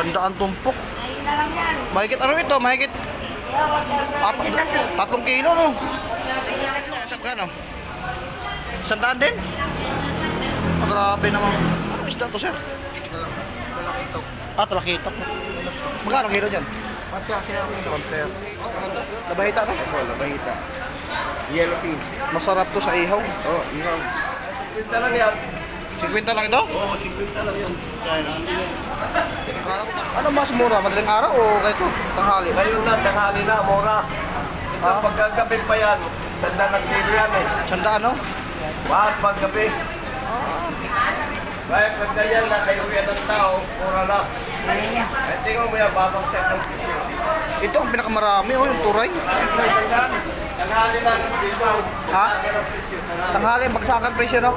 Sandaan tumpok. Na. Mahigit ano ito? Mahigit apat, tatlong kilo, no? Sa kano? Sandaan din? Oh, grabe naman. Ano isda to, sir? Dalakitok. Ah, talakitok. Magkano kilo dyan? Pati kasi ako ito. Konter. Labahita to? Oo, labahita. Yellow pin. Masarap to sa ihaw. Oo, oh, ikaw. 50 lang yan. 50 lang ito? Oo, 50 lang yan. Ano mas mura? Madaling araw o kahit tanghali? Ngayon na, tanghali na, mura. Ito, Ah. pagkagabi pa yan. Sanda ng kilo yan eh. Sandaan, no? Bakit paggabi? Kaya pag ganyan na, kayo yan ng tao, mura na. Eh, tingnan mo yan, babagsak ng presyo. Ito ang pinakamarami, oh, yung turay. Tanghali na ng dito. Ha? Tanghali ng presyo. Bagsakan presyo, no?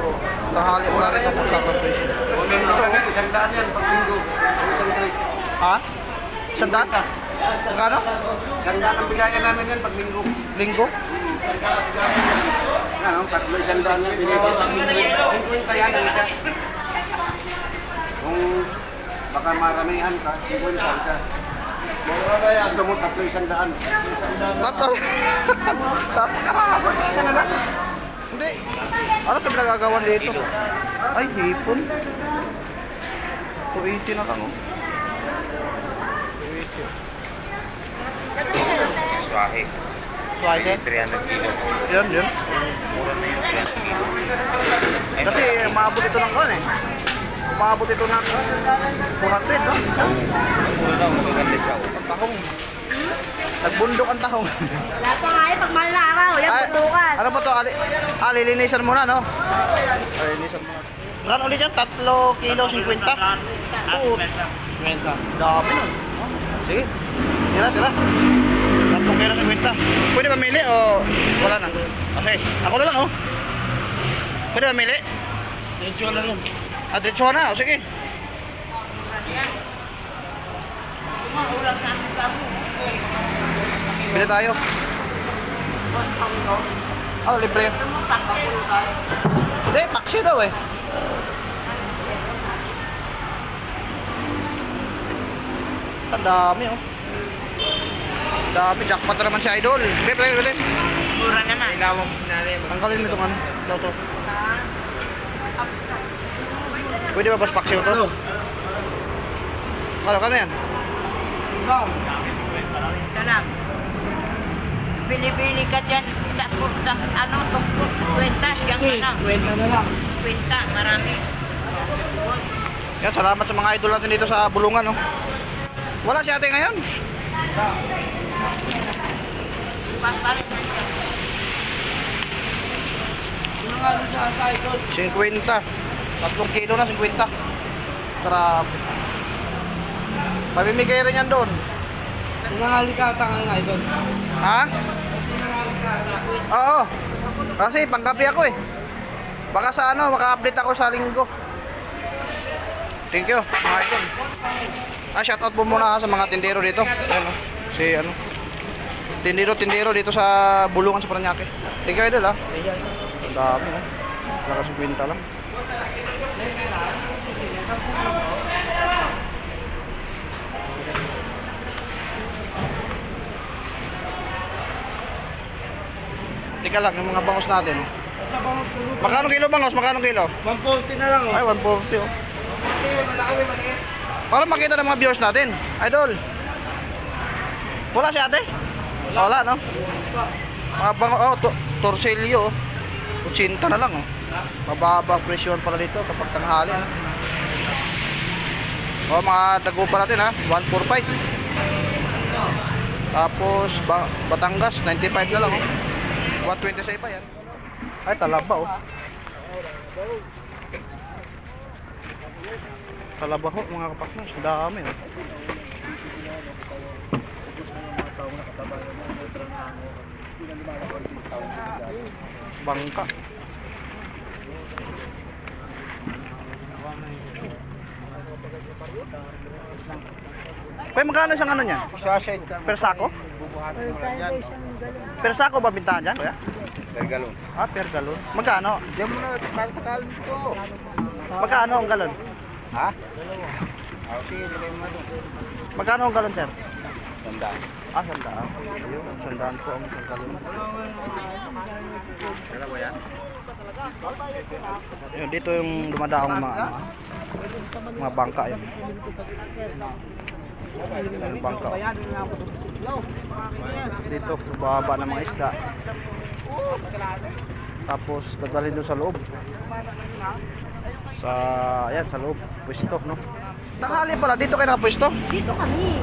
Tanghali, wala rito bagsakan presyo. Ito, sandaan yan, pag linggo. Isang trip. Ha? Sandaan? Magkano? Sandaan ang bigayan namin yan pag linggo. Linggo? Ano, tatlo isang daan yan. Binibig. 50 yan ang isa. Kung baka maramihan ka, 50 isa. Mura na yan. Gusto mo tatlo isang daan. Tato. Napakarami. Isa na lang. Hindi. Ano ito pinagagawan dito? Ay, hipon. 280 na lang, oh. 280. Swahe. Swicer? 300 kilo. Yan, yan. Mura na yung 300 kilo. Ay, Kasi maabot ito ng kan eh. Umabot ito ng 400, no? Isa. mura daw, magaganda siya. Ang tahong. Nagbundok ang tahong. Lahat pa nga eh, pag mahal na araw. Yan, Ay, bukas. ano ba to? Ali, ah, lilinisan muna, no? Ah, lilinisan muna. Magkano ulit yan? Tatlo kilo 50? Oo. Dami nun. Oh, Sige. Tira, tira. Tatlong kilo 50. Pwede ba mili o wala na? Okay. Ako na lang, oh. Pwede ba mili? Diretso lang yun. Ah, diretso na. O, sige. Bili tayo. Oh, libre. Hindi, paksi daw eh. Ang dami oh. Ang dami, jackpot na naman si Idol. Bili, bili, bili. Mura naman. Mo sinali. Tanggalin mo itong ano. Ito, ito. Pwede ba boss paksi ito? Kano, kano yan? Salam. Bili-bili ka dyan sa, sa ano, tungkol kwenta. Siyang ka lang. Kwenta na lang. Kwenta, marami. Yan, salamat sa mga idol natin dito sa Bulungan, no? Wala si ate ngayon. Na siya. 50. Tatlong kilo na, 50. Grabe. Pamimigay rin yan doon. Tinangalikata ka nga ito. Ha? Oo. Kasi panggabi ako eh. Baka sa ano, maka-update ako sa linggo. Thank you, mga idol. Ah, shoutout po muna sa mga tindero dito. Ayan oh. Si ano. Tindero-tindero dito sa Bulungan sa Paranaque. Thank you, idol ha. Ang dami oh. Lakas yung kwenta lang. Teka lang, yung mga bangos natin. Magkano kilo bangos? Magkano kilo? 140 na lang oh. Ay, 140 oh. Para makita ng mga viewers natin. Idol. Wala si ate? Wala, no? Mga bangos, oh, to, torsilyo oh. 80 na lang oh. Mababang presyon pala dito kapag tanghali. No? Oh, mga dago pa natin ha. 145. Tapos ba Batangas 95 na lang oh. 120 sa iba yan. Ay talaba oh. Talaba ho mga kapaknos, dami oh. Bangka. Kaya magkano siyang ano niya? Sashed ka. Per sako? Per sako ba bintahan dyan, kuya? Per galon. Ah, per galon. Magkano? Diyan mo na, para takal nito. Magkano ang galon? Ha? Doon. Magkano ang galon, sir? Tandaan. Ah, sandaan. Ayun, sandaan po ang galon. Kaya ba yan? Yun, dito yung dumadaong mga, ano, mga bangka yun. Yung bangka. oh. Dito, bababa ng mga isda. Tapos, dadalhin doon sa loob. Sa, ayan, sa loob. Pwesto, no? Tanghali pala, dito kayo nakapwesto? Dito kami.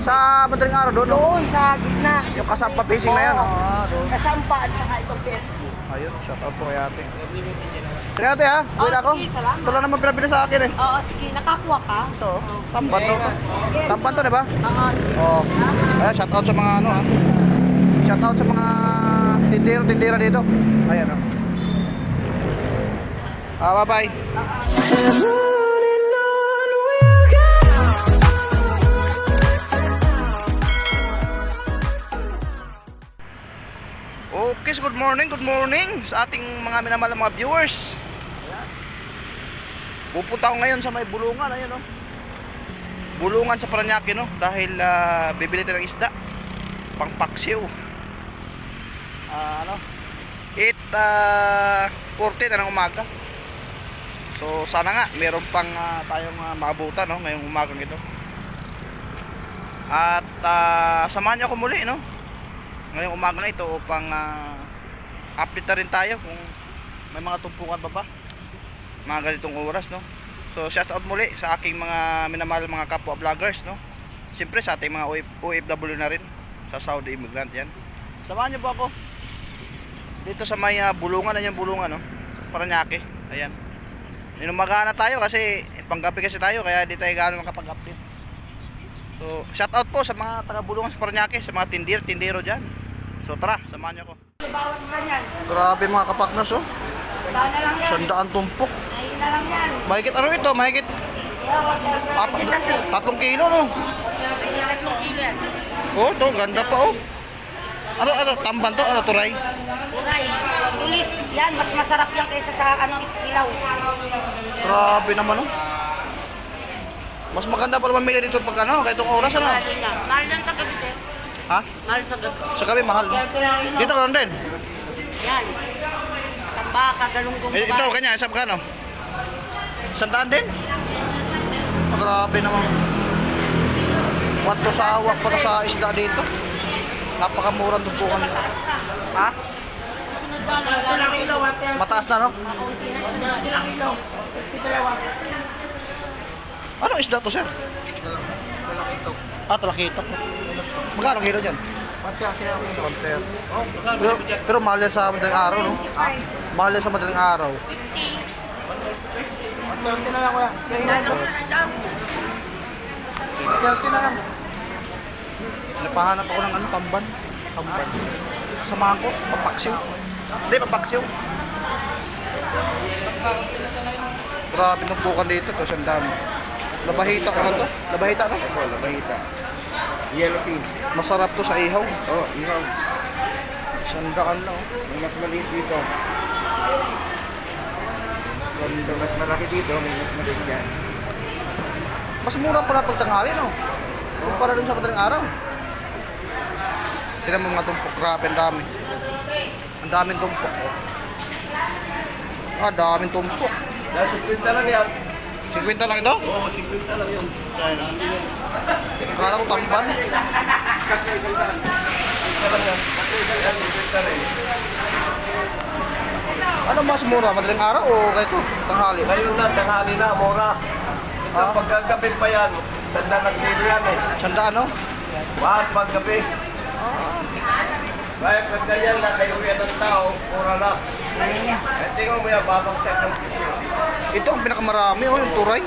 Sa madaling araw doon? Doon sa gitna. Yung kasampa facing na yan. Kasampa at saka itong Pepsi. Ayun, shout out po kay ate. Sige ate ha, uwi na ako. sige, salamat. Ito lang naman pinabili sa akin eh. Oo, sige. Nakakuha ka? Ito, oh. tampan to. Tampan to, di ba? Oo. Oo. Ayan, shout out sa mga ano ha. Shout out sa mga tindero, tindera dito. Ayan oh. Ah, bye-bye. So good morning, good morning sa ating mga minamahal na mga viewers. Ayan. Pupunta ako ngayon sa may bulungan, ayun oh. Bulungan sa Paranaque no dahil ah, bibili tayo ng isda. Pangpaksiw. Ah, ano? 8 uh, 40 na ng umaga. So sana nga meron pang ah, tayong uh, maabutan no ngayong umagang ito. At ah, samahan niyo ako muli no ngayong umaga na ito upang ah, update na rin tayo kung may mga tumpukan pa ba. Mga ganitong oras no? So shout out muli sa aking mga minamahal mga kapwa vloggers no? Siyempre sa ating mga OF OFW na rin sa Saudi immigrant yan. Samahan niyo po ako. Dito sa may ah, bulungan na yung bulungan no? Paranaque ayan. Inumaga na tayo kasi panggabi kasi tayo kaya di tayo gano'n makapag-update. So, shout out po sa mga taga-bulungan sa Paranaque, sa mga tindir, tindero dyan. So, tara, samahan niyo ako. Bawat ka niyan. Grabe mga kapaknos, oh. Daan na lang yan. Sandaan tumpok. Ayun na lang yan. Mahigit ano ito? Mahigit apat, tatlong kilo, no? Tatlong kilo yan. Oh, ito, ganda pa, oh. Ano, ano, tamban to? Ano, turay? Uray. Tulis. Yan. Mas masarap yan kaysa sa ano, ilaw. Grabe naman, oh. Mas maganda pa naman mamili dito pag ano, kahit itong oras, ano? Mahal yan. Sa gabi, sir. Ha? Mahal sa gabi. Sa gabi, mahal, no? Dito ka din. Yan. Tambaka, galunggong Eh, ito, kanya, sa kano? Sandaan din? Oh, grabe naman. Wato sa awak para sa isda dito. Napakamurang tumpukan nito. Ha? Mataas na, no? Anong isda to, sir? Ah, talakitok. Magkano ang kilo dyan? Panter. Pero, pero mahal yan sa madaling araw, no? Mahal yan sa madaling araw. Napahanap ako ng ano, tamban. Tamban. Samahan ko, papaksiw. Hindi, papaksiw. Grabe ng bukan dito, to, sandaan. Labahita naman to. Labahita to. Ito, labahita. Yellow pin. Masarap to sa ihaw. Oh, ihaw. Sandaan na, oh. May mas maliit dito. May mas malaki dito, may mas maliit dyan. Mas mura pala pag tanghali, no? Kumpara dun sa madaling araw. Tignan mo mga tumpok, grabe, ang dami. Ang daming tumpok. oh. Ah, daming tumpok. Nasa 50 lang yan. 50 lang ito? Oo, 50 lang yun. Akala ko tamban. Ano mas mura? Madaling araw o kahit tanghali? Ngayon na, tanghali na, mura. Ito, Ah. pagkagabi pa yan, sanda ng kilo yan eh. Sandaan, no? Mahal paggabi. Ah, Kaya pag ganyan na, kayo yan ng tao, mura na. Eh, tingnan mo yan, babagsak ng presyo. Ito ang pinakamarami, oh, yung turay.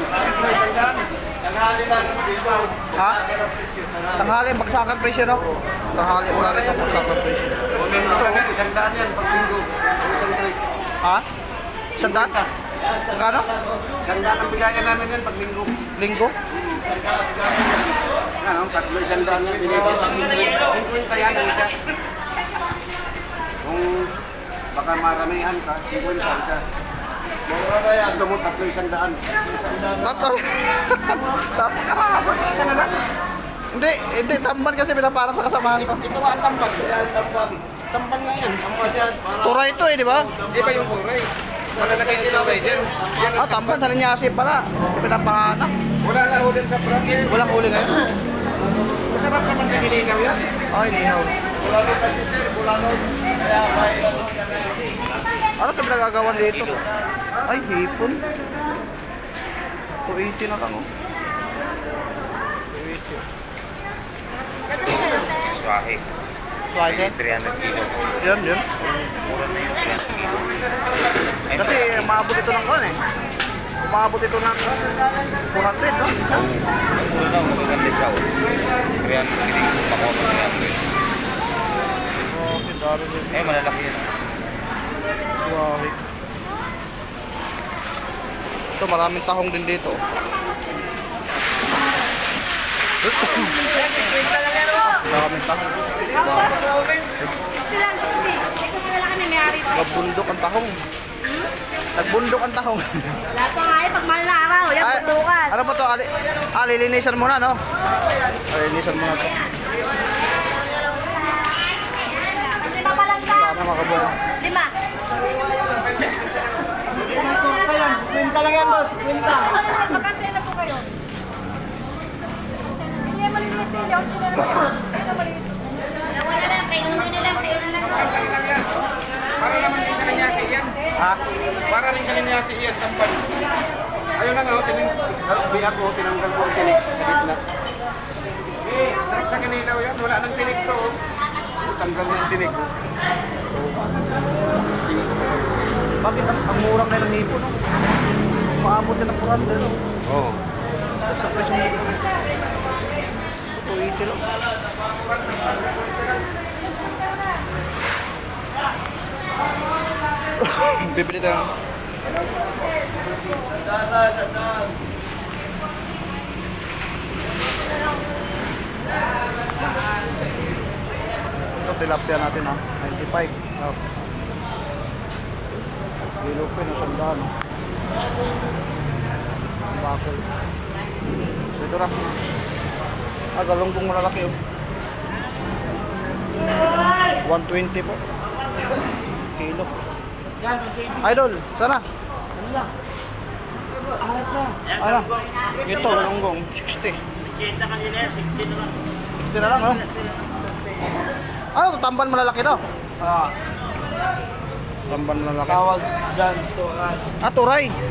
Ha? Ang tanghali. Bagsakan presyo, no? Tanghali, wala rito bagsakan presyo. Ito, sandaan yan, pag linggo. Isang. Ha? Sandaan? Magkano? Sandaan ang bigayan namin yan pag linggo. Linggo? Ano, tatlo isang daan yan. Binibenta 50 yan ang isa. Kung baka maramihan ka, 50 isa. Gusto mo tatlo isang daan. Tatlo. Napakarami. Isa na lang. Hindi, hindi. Tamban kasi pinaparang sa kasamahan ko. Ito ang tamban. Yan, tamban. Tamban nga yan. Tamban yan. Turay ito eh, di ba? Di ba yung kuray? Malalaki yung turay dyan. Yan Ah, tamban sa linyasi pala. Pinapahanak. Wala nga ulit sa prank. Walang huli ngayon. Masarap naman sa hinikaw yan. Ay, nihaw. Wala rin kasi sir. Rin. Kaya may Ano ito pinagagawan dito? Ay, hipon. 280 na lang, oh. 280. Swahe. Slicer? 300 kilo. Yan, yan. Mura na yung 300 kilo. Kasi maabot ito ng kan eh. Maabot ito ng 400, no? Isa. mura daw. Magaganda siya. oh. 300 kilo. Pakoto 300. Oh, dami din. Eh, malalaki yan. ah. Suwahe. Ito, maraming tahong din dito. Maraming tahong. 60 lang, 60. Ito na lang kami, may-ari pa. Nagbundok ang tahong. Nagbundok ang tahong. Lahat pa nga pag mahal na araw, yan, Ay, bundukan. Ano ba to? Ali, ah, lilinisan muna, no? Ah, Lilinisan muna to. Lima pa lang ka. Tama kabuhay. Lima. Kwenta lang yan, boss. Kwenta. Magkante na po kayo. Hindi, maliliit din. Hindi ako sinunod. Wala lang, kayo na lang, kayo na lang. Para naman din sa linyasi yan. Ha? Para rin sa linyasi yan. Tamban. Ayun na nga, oh, tining, Di ako, tinanggal ko ang tinig sa gitna. Eh, sarap sa kanilaw yan. Wala nang tinig to. oh. Tanggal na yung tinig. Bakit ang, ang murang na ng hipon, no? Maabot din ng 400, no? Oo. Sa presyong hipon. Ito, 280 lang. Bibili tayo. Ito, tilapia natin ha. 95. Oh. Ilupin, isang daan. oh. Bakol. So ito na. Ah, galunggong malalaki oh. 120 po. Kilo. Idol, sana? Ano? Ito, galunggong. 60. 60 na lang, oh. Ano to? Tamban malalaki to? Ah, Tamban malalaki. tawag dyan to. Ah, turay. Hindi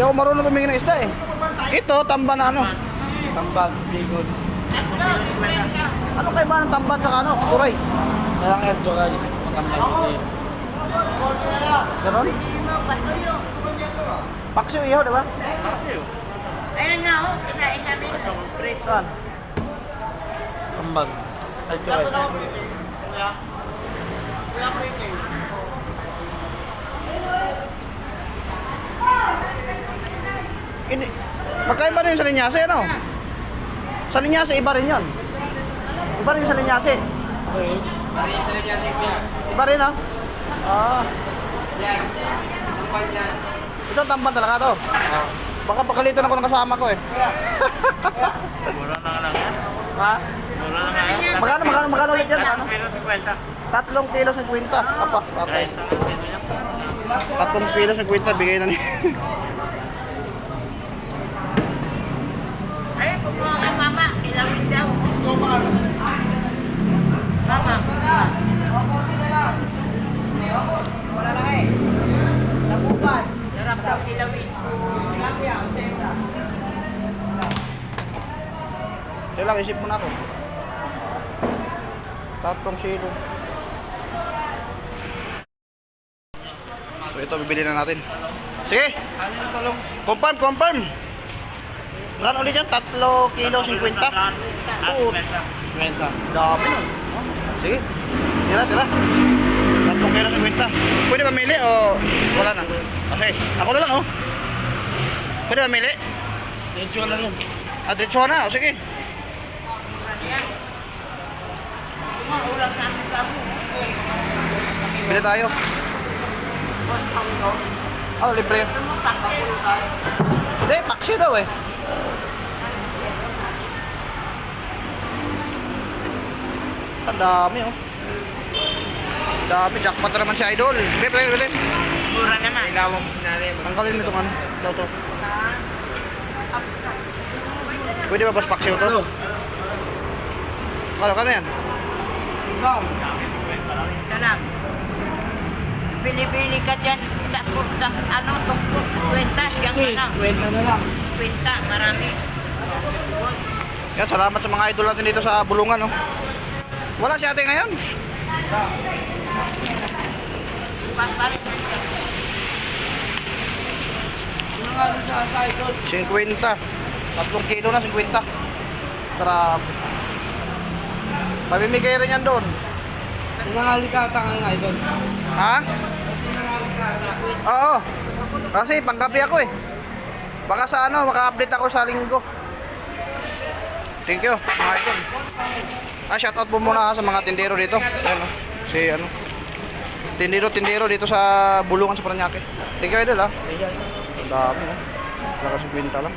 ako marunong tumingin ng isda eh. Ito, tamban na ano. Tambag, bigon. Ano kaya ba ng tamban sa ano? Turay. Kailangan yan to kayo. Magambag. Ganon? Paksiw ihaw, di ba? Ayun na, oh. Kinain kami. Saan? Tambag. Ay, to kayo. Ini, magkaiba rin sa linyase, ano? Sa linyase, iba rin yun. Iba rin sa linyase. Okay. Iba rin, ah. Ah. Ito, tamban talaga to. Baka pakalitan ako ng kasama ko eh. Mura na lang yan. Ha? Mura na nga yan. Magkano, magkano, magkano ulit yan? Ano? Pero 50. Tatlong kilo 50. Apa, patay. 30 ang kilo yan. Tatlong kilo 50, bigay na ni. Ay, kumuha ka, mama. Ilawin daw. Mama. Wala lang eh. Nagupan. Sarap daw ilawin. Kaya lang, isip mo na ako. Tatlong kilo. Ito, bibili na natin. Sige! Confirm, confirm! Magkano ulit yan? Tatlo kilo 50? Oo. Kwenta. Dami nun. Oh, Sige. Tira, tira. Tatlong kilo 50. Pwede ba mili o wala na? Oh, sige. Ako na lang oh. Pwede ba mili? Medyo lang yun. Ah, diretso na. O sige. Bili tayo. Ano, libre yun? Hindi, paksi daw eh. Ang dami oh. Ang dami, jackpot na naman si Idol. Bilhin, bilhin. Mura naman. Ilawang sinali. Tanggalin mo itong ano. Ito, ito. Pwede ba boss paksiw to? Ano, kano yan? Salam. Bili-bili ka dyan sa kurta, ano, tungkol, kwenta, siyang ka lang. Kwenta na lang. Kwenta, marami. Yan, salamat sa mga idol natin dito sa Bulungan, oh. Wala si ate ngayon. Pas-pas. 50. Tatlong kilo na, 50. Grabe. Pamimigay rin yan doon. Nangangalikata ka nga idol. Ha? Oo. Kasi panggabi ako eh. Baka sa ano, maka-update ako sa linggo. Thank you, mga idol. Ah, shoutout po muna sa mga tindero dito. Ayan, oh. Si ano. Tindero-tindero dito sa Bulungan sa Paranaque. Thank you, idol, ha. Ang dami. Wala kasi kwenta lang.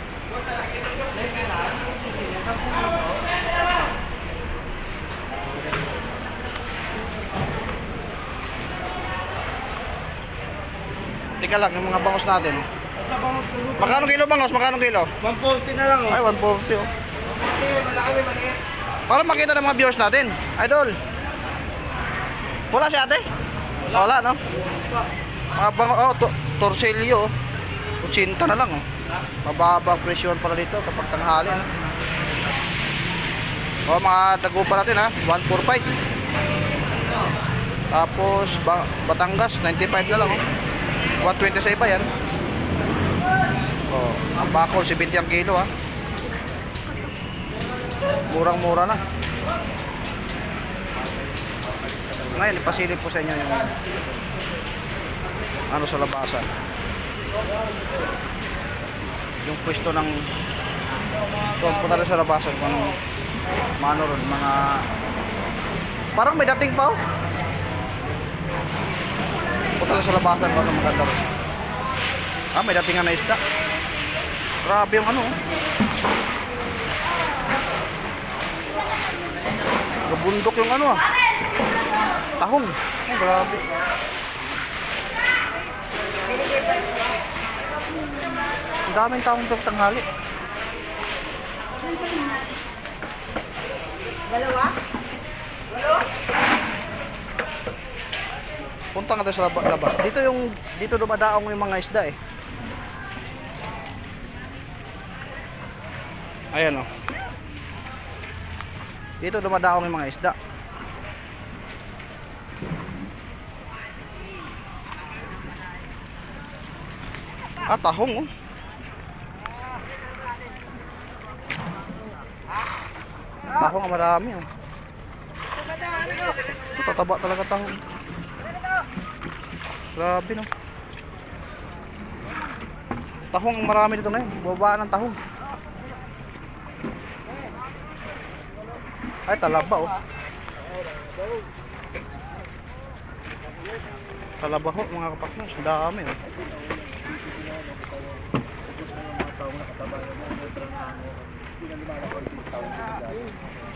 Teka lang, yung mga bangos natin. Magkano kilo bangos? Magkano kilo? 140 na lang oh. Ay, 140 oh. Malaki, maliit. Para makita ng mga viewers natin. Idol. Wala si ate? Wala, no? Mga bangos, oh, to, torsilyo, oh. 80 na lang, oh. Mababang presyon pala dito kapag tanghali, no? Oh, mga dago pa natin, ha? 145. Tapos, ba Batangas, 95 na lang, oh. 120 sa iba, yan. Oh, ang bakol, 70 ang kilo, ha? Murang-mura na. Ngayon, ipasilip po sa inyo yung ano sa labasan. Yung pwesto ng so, punta rin sa labasan kung maano ron, mga parang may dating pa oh. Punta rin sa labasan anong maganda ron. Ah, may dating nga na isda. Grabe yung ano oh. Gabundok yung ano ah. Tahong. Oh, grabe. Ang daming tahong to tanghali. Dalawa? Punta nga tayo sa lab- labas. Dito yung dito dumadaong yung mga isda eh. Ayan oh. Dito dumadaong yung mga isda. Ah, tahong oh. Tahong ang marami oh. Tataba talaga tahong. Grabe no. Tahong marami dito ngayon. Babaan ng tahong. Ay, talaba oh. Talaba ho mga kapaknos. Dami oh.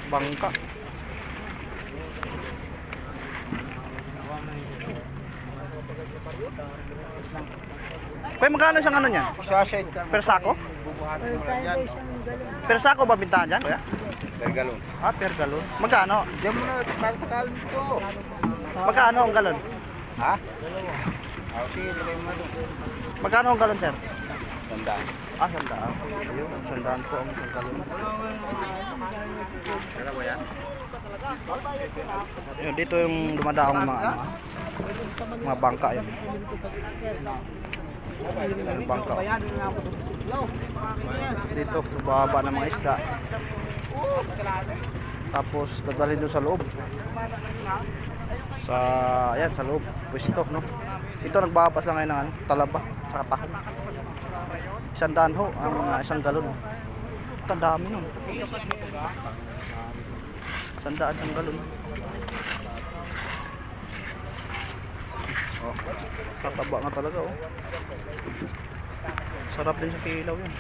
Bangka. Kuya, magkano isang ano niyan? Sashed ka. Per sako? Per sako ba bintahan dyan, kuya? Per galon. Ah, per galon. Magkano? Diyan mo na, para takalin ito. Magkano ang galon? Ha? Sige, lagay mo. Magkano ang galon, sir? Tandaan. Ah, sandaan. Ayun, sandaan po ang galon. Kaya ko yan? Ayun, dito yung dumadaong mga ano, ah, mga bangka yun. Yung bangka. Dito, bumaba ng mga isda. Tapos dadalhin doon sa loob. Sa, ayan, sa loob. Pwesto, no? Ito, nagbabapas lang ngayon ng ano, talaba, sa tahong. Isang daan ho, ang ah, isang galon. Ito, ang dami nun. Isang daan, isang galon. Oh, tataba nga talaga oh. Sarap din sa kilaw yan.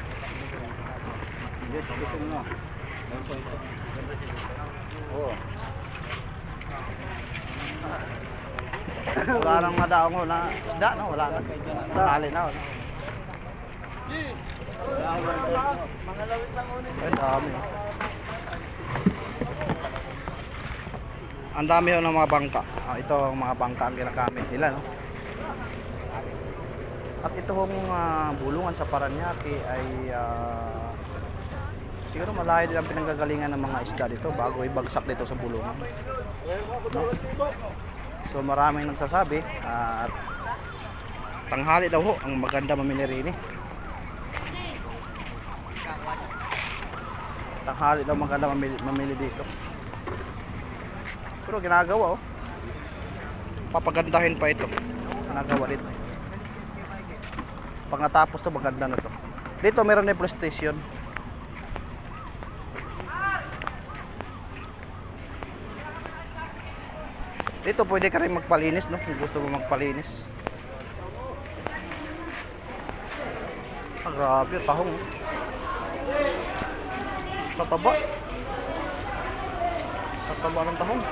Oo. Wala nang madaong na isda, no? Wala na. Tali na. Wala. Ay, dami. oh. Ang dami ho ng mga bangka. Ah, ito ang mga bangka ang ginagamit nila, no? At ito hong ah, bulungan sa Paranaque ay ah, siguro malayo din ang pinanggagalingan ng mga isda dito bago ibagsak dito sa bulungan. No? So maraming nagsasabi at tanghali daw ho ang maganda mamili rin eh. Tanghali daw maganda mamili, mamili dito. Pero ginagawa oh. Papagandahin pa ito. Ginagawa dito. Pag natapos to maganda na to. Dito meron na yung police station. Dito pwede ka rin magpalinis, no? Kung gusto mo magpalinis. Ah, grabe, tahong. Tataba. Tataba ng tahong.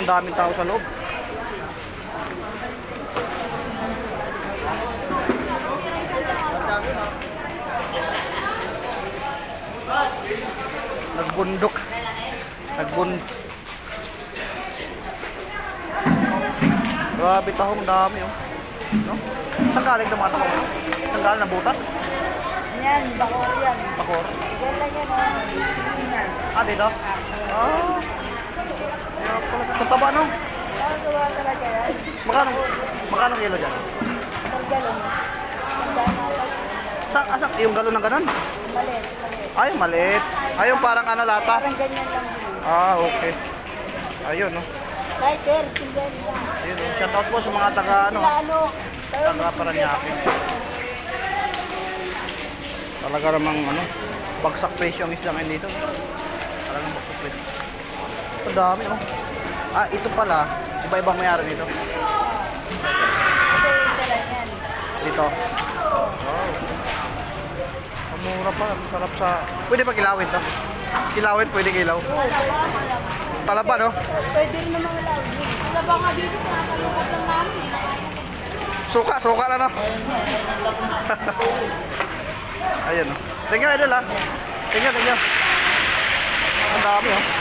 Ang daming tao sa loob. Nagbundok. Nagbund. Grabe tahong dami oh. No? Saan galing ng mga tahong? Saan galing na butas? Yan, bakor yan. Bakor? Yan lang yan, oh. Ah, dito? Ah. Kaya pala. Tataba no? Nakagawa talaga yan. Magkano? Magkano kilo dyan? Paggalong. Dahil Sa, asang, yung galon ng ganon? Malit, malit. Ay, maliit. Ay, yung parang ano lata. Parang ganyan lang din. Ah, okay. Ayun, no. Lighter, single lang. Ayun, no. Shout out po sa mga taga, ano, Sila ano, tayo taga Paranaque. Talaga namang, ano, bagsak presyo ang isda ngayon dito. Talagang bagsak presyo. Ito dami, oh. Ah, ito pala, iba-ibang mayari dito. Ito yung isa lang yan. Dito. Wow. Ang mura pa, ang sarap sa... Pwede pa kilawin to? Kilawin, pwede kilaw. Talaba, no? Pwede rin naman lang. Wala ba nga dito, nakakalungkot lang namin. Suka, suka na no. Ayun no. You, idol you, thank you. Ang dami. Oh.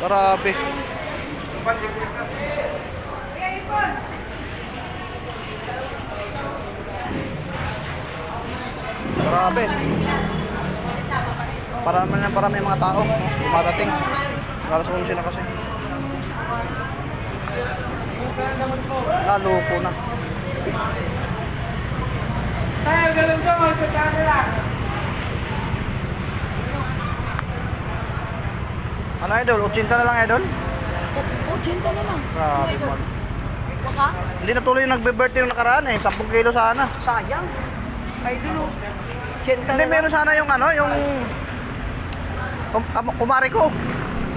Grabe. Grabe. Para naman ng parami mga tao. no? Dumadating. Alas 11 na kasi. Naloko na. Ano idol? 80 na lang idol? O, chinta na lang. Grabe man. Baka, Hindi na tuloy yung nagbe-birthday yung nakaraan eh. 10 kilo sana. sayang. Ay, dulo. Chinta Hindi, meron sana yung ano, yung kum kam- kumari ko.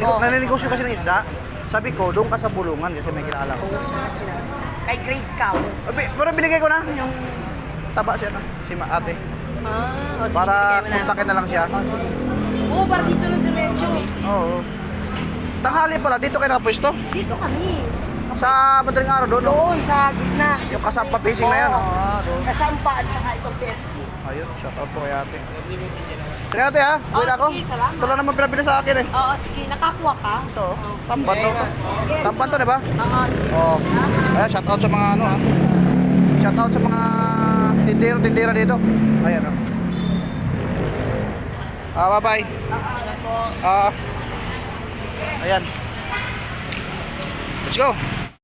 Oo. Naninegosyo kasi ng isda. Sabi ko, doon ka sa bulungan kasi may kilala ko. Oo, sana sila. Kay Grace Cow. Pero binigay ko na yung taba siya na, si ma ate. Ah, o, sige, Para mo na. kontakin na lang siya. O, sige. Oo, para dito lang. Oo. Tanghali pala, dito kayo nakapwesto. Dito kami. Sa madaling araw doon. no? Doon, sa gitna. Yung kasampa facing na yan. Oo. Oh. Ah, doon. Kasampa at saka itong Pepsi. Ayun, shout out po kay ate. Sige ate ha, Oh, wait ako. sige, salamat. Ito lang naman pinabili sa akin eh. Oo, sige. Nakakuha ka? Ito, tampan to. Tampan to, di ba? Oo. Oo. Ayan, shout out sa mga ano ha. Shout out sa mga tindero, tindera dito. Ayan oh. Ah, bye-bye. Ah. ayan. Let's go.